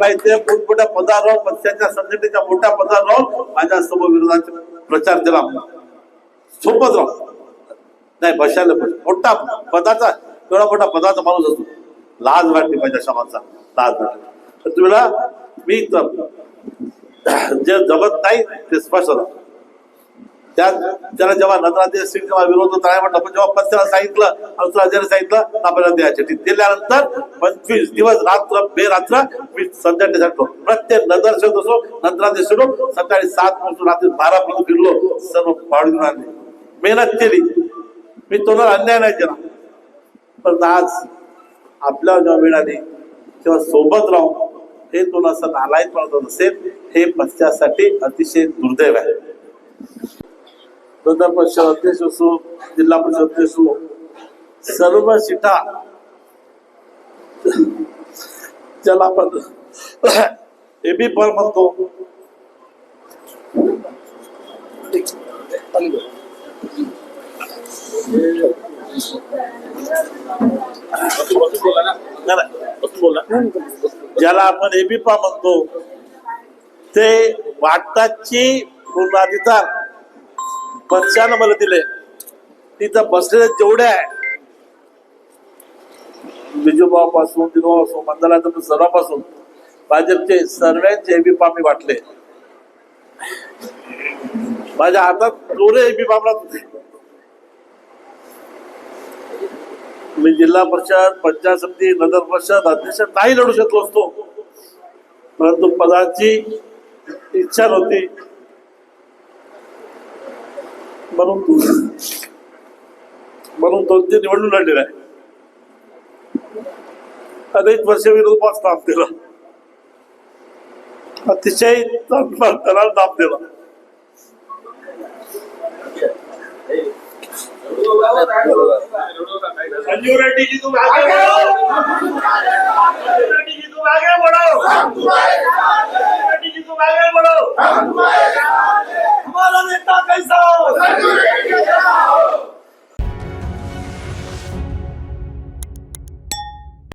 माहितीये मोठमोठ्या पदार राहून पक्षाच्या संघटनेच्या मोठ्या पदार राहून माझ्यासमोर विरोधाचा प्रचार केला सोबत राहून नाही बसायला पण. मोठा पदाचा एवढा मोठा पदाचा माणूस असतो. लाज वाटते माझ्या समाजाचा लाज वाटते. तुम्हाला मी तर जे जमत नाही ते स्पष्ट राहतो त्या त्याला जेव्हा नंतराचे सिंग जेव्हा विरोध होता नाही म्हटलं पण जेव्हा पक्षाला सांगितलं अनुराजाने सांगितलं आपल्याला द्यायचे. दिल्यानंतर पंचवीस दिवस रात्र बेरात्र मी संघटनेसाठी प्रत्येक नगरसेवक असो नंतराचे सोडून सकाळी सात पासून रात्री बारा पर्यंत फिरलो सर्व पाडून आणले. मेहनत केली. मी तोंडावर अन्याय नाही केला. पण आज आपल्याला जेव्हा वेळ आली तेव्हा सोबत राहून हे दोन असं नालायक म्हणत असेल हे पक्षासाठी अतिशय दुर्दैव आहे. नगर परिषद अध्यक्ष असो जिल्हा परिषद अध्यक्ष असो सर्व सीटा ज्याला आपण एबी पण म्हणतो. ज्याला आपण एबी पा म्हणतो ते वाटताची पूर्णाधिकार पक्षानं मला दिले तिथं बसलेले जेवढे आहे. बिजूभाऊ पासून दिनोभाऊ पासून सर्वांपासून भाजपचे सर्वांचे एबी मी वाटले. माझ्या हातात दोरे एबी पामला होते. मी जिल्हा परिषद पंचायत समिती नगर परिषद अध्यक्ष नाही लढू शकलो असतो. परंतु पदाची इच्छा नव्हती. म्हणून म्हणून दोन तीन निवडणूक लढलेला आहे अनेक वर्ष विरोधात नाम दिलं. अतिशय त्याला नाम दिला. संजीव